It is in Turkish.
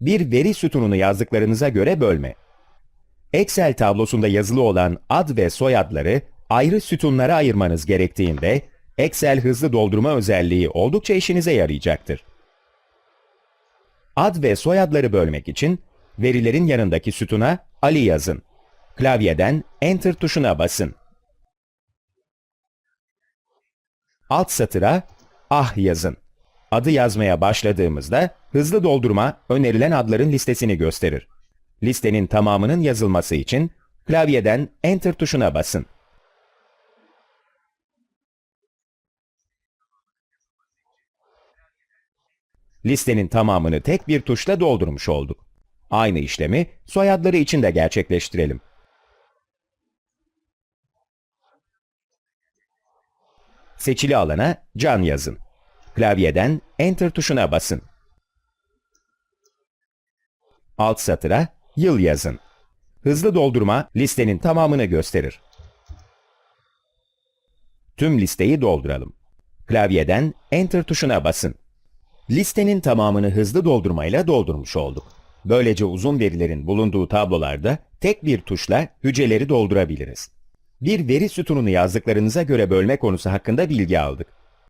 bir veri sütununu yazdıklarınıza göre bölme. Excel tablosunda yazılı olan ad ve soyadları ayrı sütunlara ayırmanız gerektiğinde Excel hızlı doldurma özelliği oldukça işinize yarayacaktır. Ad ve soyadları bölmek için verilerin yanındaki sütuna Ali yazın. Klavyeden Enter tuşuna basın. Alt satıra Ah yazın. Adı yazmaya başladığımızda hızlı doldurma önerilen adların listesini gösterir. Listenin tamamının yazılması için klavyeden Enter tuşuna basın. Listenin tamamını tek bir tuşla doldurmuş olduk. Aynı işlemi soyadları için de gerçekleştirelim. Seçili alana Can yazın. Klavyeden Enter tuşuna basın. Alt satıra Yıl yazın. Hızlı doldurma listenin tamamını gösterir. Tüm listeyi dolduralım. Klavyeden Enter tuşuna basın. Listenin tamamını hızlı doldurmayla doldurmuş olduk. Böylece uzun verilerin bulunduğu tablolarda tek bir tuşla hücreleri doldurabiliriz. Bir veri sütununu yazdıklarınıza göre bölme konusu hakkında bilgi aldık.